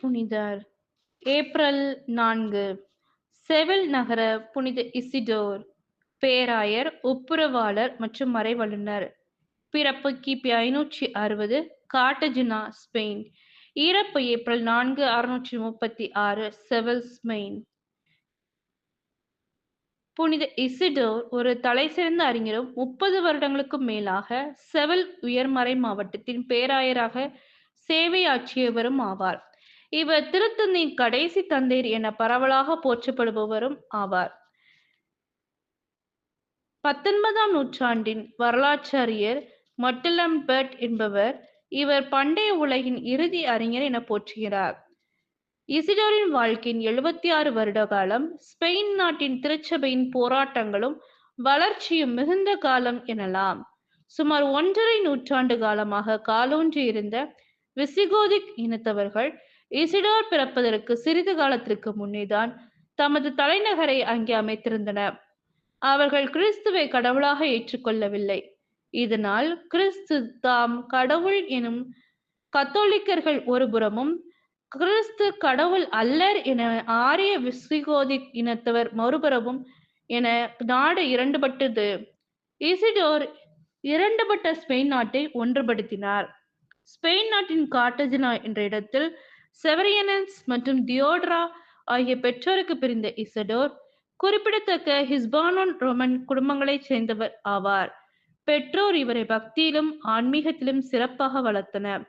புனிதர். ஏப்ரல் நான்கு. செவில் நகர புனித இசிடோர் பேராயர் ஒப்புரவாளர் மற்றும் மறைவல்லுனர் பிறப்பு கிபி ஐநூற்றி அறுபது காட்டஜினா ஸ்பெயின். இறப்பு ஏப்ரல் நான்கு அறுநூற்றி முப்பத்தி ஆறு செவல் ஸ்பெயின். புனித இசிடோர் ஒரு தலைசிறந்த அறிஞரும் முப்பது வருடங்களுக்கும் மேலாக செவல் உயர்மறை மாவட்டத்தின் பேராயராக சேவையாற்றியவரும் ஆவார். இவர் திருத்தந்தையின் கடைசி தந்தையர் என பரவலாக போற்றப்படுபவரும் ஆவார். பத்தொன்பதாம் நூற்றாண்டின் வரலாற்றாரியர் மட்டிலம்பர்ட் என்பவர் இவர் பண்டைய உலகின் இறுதி அறிஞர் என போற்றுகிறார். இசிடோரின் வாழ்க்கையின் எழுபத்தி ஆறு வருட காலம் ஸ்பெயின் நாட்டின் திருச்சபையின் போராட்டங்களும் வளர்ச்சியும் மிகுந்த காலம் எனலாம். சுமார் ஒன்றரை நூற்றாண்டு காலமாக காலூன்றி இருந்த விசிகோதிக் இனத்தவர்கள் இசிடோர் பிறப்பதற்கு சிறிது காலத்திற்கு முன்னேதான் தமது தலைநகரை அங்கே அமைத்திருந்தனர் அவர்கள் கிறிஸ்துவை கடவுளாக ஏற்றுக்கொள்ளவில்லை. இதனால் கிறிஸ்து தாம் கடவுள் எனும் கத்தோலிக்கர்கள் ஒருபுறமும் கிறிஸ்து கடவுள் அல்லர் என ஆரிய விசிகோதிக் இனத்தவர் மறுபுறமும் என நாடு இரண்டுபட்டது. இசிடோர் இரண்டுபட்ட ஸ்பெயின் நாட்டை ஒன்றுபடுத்தினார். ஸ்பெயின் நாட்டின் காட்டஜினா என்ற இடத்தில் செவரியனன்ஸ் மற்றும் தியோட்ரா ஆகிய பெற்றோருக்கு பிரிந்த இசடோர் குறிப்பிடத்தக்க ஹிஸ்பானோன் ரோமன் குடும்பங்களைச் சேர்ந்தவர் ஆவார். பெற்றோர் இவரை பக்தியிலும் ஆன்மீகத்திலும் சிறப்பாக வளர்த்தனர்.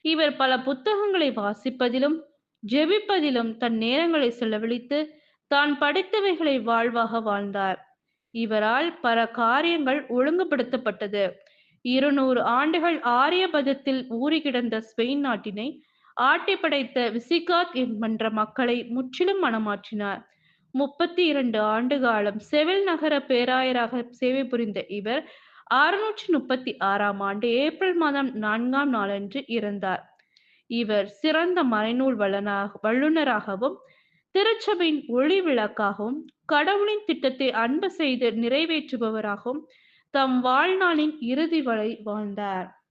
இவர் பல புத்தகங்களை வாசிப்பதிலும் ஜெபிப்பதிலும் தன் நேரங்களை செலவழித்து தான் படித்தவைகளை வாழ்வாக வாழ்ந்தார். இவரால் பல காரியங்கள் ஒழுங்குபடுத்தப்பட்டது. இருநூறு ஆண்டுகள் ஆரியபதத்தில் ஊறி கிடந்த ஸ்பெயின் நாட்டினை ஆட்டி படைத்த விசிகாத் என்கின்ற மக்களை முற்றிலும் மனமாற்றினார். முப்பத்தி இரண்டு ஆண்டு காலம் செவில் நகர பேராயராக சேவை புரிந்த இவர் அறுநூற்றி முப்பத்தி ஆறாம் ஆண்டு ஏப்ரல் மாதம் நான்காம் நாளன்று இறந்தார். இவர் சிறந்த மறைநூல் வல்லனாக வல்லுநராகவும் திருச்சபையின் ஒளி விளக்காகவும் கடவுளின் திட்டத்தை அன்பு செய்து நிறைவேற்றுபவராகவும் தம் வாழ்நாளின் இறுதி வரை வாழ்ந்தார்.